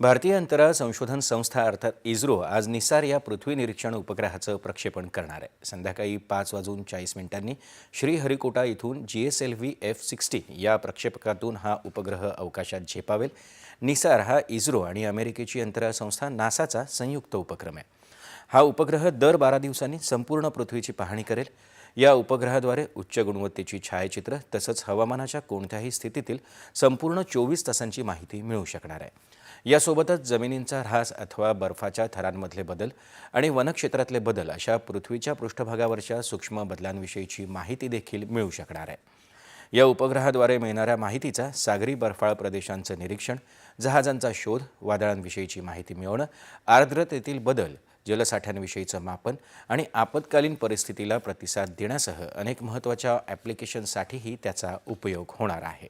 भारतीय अंतराळ संशोधन संस्था अर्थात इस्रो आज निसार या पृथ्वी निरीक्षण उपग्रहाचं प्रक्षेपण करणार आहे. संध्याकाळी पाच वाजून चाळीस मिनिटांनी श्रीहरिकोटा इथून G S L V F sixty या प्रक्षेपकातून हा उपग्रह अवकाशात झेपावेल. निसार हा इस्रो आणि अमेरिकेची अंतराळ संस्था नासाचा संयुक्त उपक्रम आहे. हा उपग्रह दर बारा दिवसांनी संपूर्ण पृथ्वीची पाहणी करेल. या उपग्रहाद्वारे उच्च गुणवत्तेची छायाचित्र तसंच हवामानाच्या कोणत्याही स्थितीतील संपूर्ण चोवीस तासांची माहिती मिळू शकणार आहे. यासोबतच जमिनींचा ऱ्हास अथवा बर्फाच्या थरांमधले बदल आणि वनक्षेत्रातले बदल अशा पृथ्वीच्या पृष्ठभागावरच्या सूक्ष्म बदलांविषयीची माहिती देखील मिळू शकणार आहे. या उपग्रहाद्वारे मिळणाऱ्या माहितीचा सागरी बर्फाळ प्रदेशांचं निरीक्षण जहाजांचा शोध वादळांविषयीची माहिती मिळवणं आर्द्रतेतील बदल जलसाठ्यांविषयीचं मापन आणि आपत्कालीन परिस्थितीला प्रतिसाद देण्यासह अनेक महत्त्वाच्या ॲप्लिकेशनसाठीही त्याचा उपयोग होणार आहे.